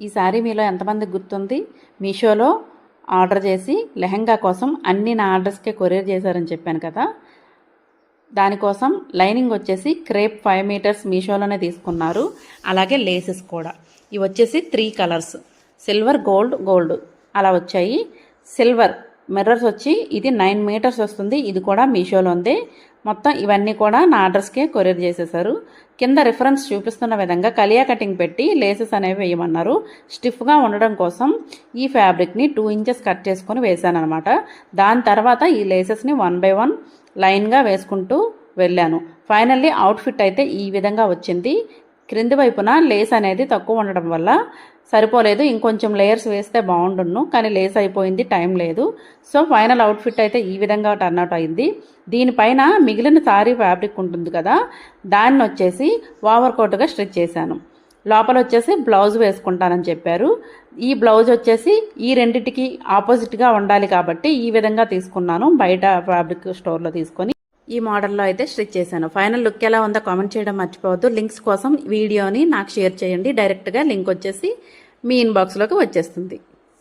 ఈ శారీ మీలో ఎంతమందికి గుర్తుంది? మీషోలో ఆర్డర్ చేసి లెహంగా కోసం అన్ని నా ఆర్డర్స్కే కొరియర్ చేశారని చెప్పాను కదా. దానికోసం లైనింగ్ వచ్చేసి క్రేప్ ఫైవ్ మీటర్స్ మీషోలోనే తీసుకున్నారు. అలాగే లేసెస్ కూడా. ఇవి వచ్చేసి three colours. Silver gold gold. అలా వచ్చాయి. సిల్వర్ మిర్రర్స్ వచ్చి ఇది నైన్ మీటర్స్ వస్తుంది. ఇది కూడా మీషోలో ఉంది. మొత్తం ఇవన్నీ కూడా నా ఆర్డర్స్కే కొరియర్ చేసేసారు కింద రిఫరెన్స్ చూపిస్తున్న విధంగా కలియా కటింగ్ పెట్టి లేసెస్ అనేవి వేయమన్నారు. స్టిఫ్గా ఉండడం కోసం ఈ ఫ్యాబ్రిక్ని టూ ఇంచెస్ కట్ చేసుకొని వేసాను అనమాట దాని తర్వాత ఈ లేసెస్ని వన్ బై వన్ లైన్గా వేసుకుంటూ వెళ్ళాను. ఫైనల్లీ అవుట్ఫిట్ అయితే ఈ విధంగా వచ్చింది. క్రింది వైపున లేస్ అనేది తక్కువ ఉండడం వల్ల సరిపోలేదు. ఇంకొంచెం లేయర్స్ వేస్తే బాగుండును కానీ లేస్ అయిపోయింది టైం లేదు. సో ఫైనల్ అవుట్ఫిట్ అయితే ఈ విధంగా టర్న్అవుట్ అయింది. దీనిపైన మిగిలిన సారీ ఫ్యాబ్రిక్ ఉంటుంది కదా దాన్ని వచ్చేసి ఓవర్ కోట్గా స్ట్రిచ్ చేశాను. లోపల వచ్చేసి బ్లౌజ్ వేసుకుంటానని చెప్పారు. ఈ బ్లౌజ్ వచ్చేసి ఈ రెండిటికి ఆపోజిట్గా ఉండాలి కాబట్టి ఈ విధంగా తీసుకున్నాను బయట ఫ్యాబ్రిక్ స్టోర్లో తీసుకొని. ఈ మోడల్లో అయితే స్టిచ్ చేశాను. ఫైనల్ లుక్ ఎలా ఉందో కామెంట్ చేయడం మర్చిపోవద్దు. లింక్స్ కోసం వీడియోని నాకు షేర్ చేయండి. డైరెక్ట్గా లింక్ వచ్చేసి మీ ఇన్బాక్స్లోకి వచ్చేస్తుంది.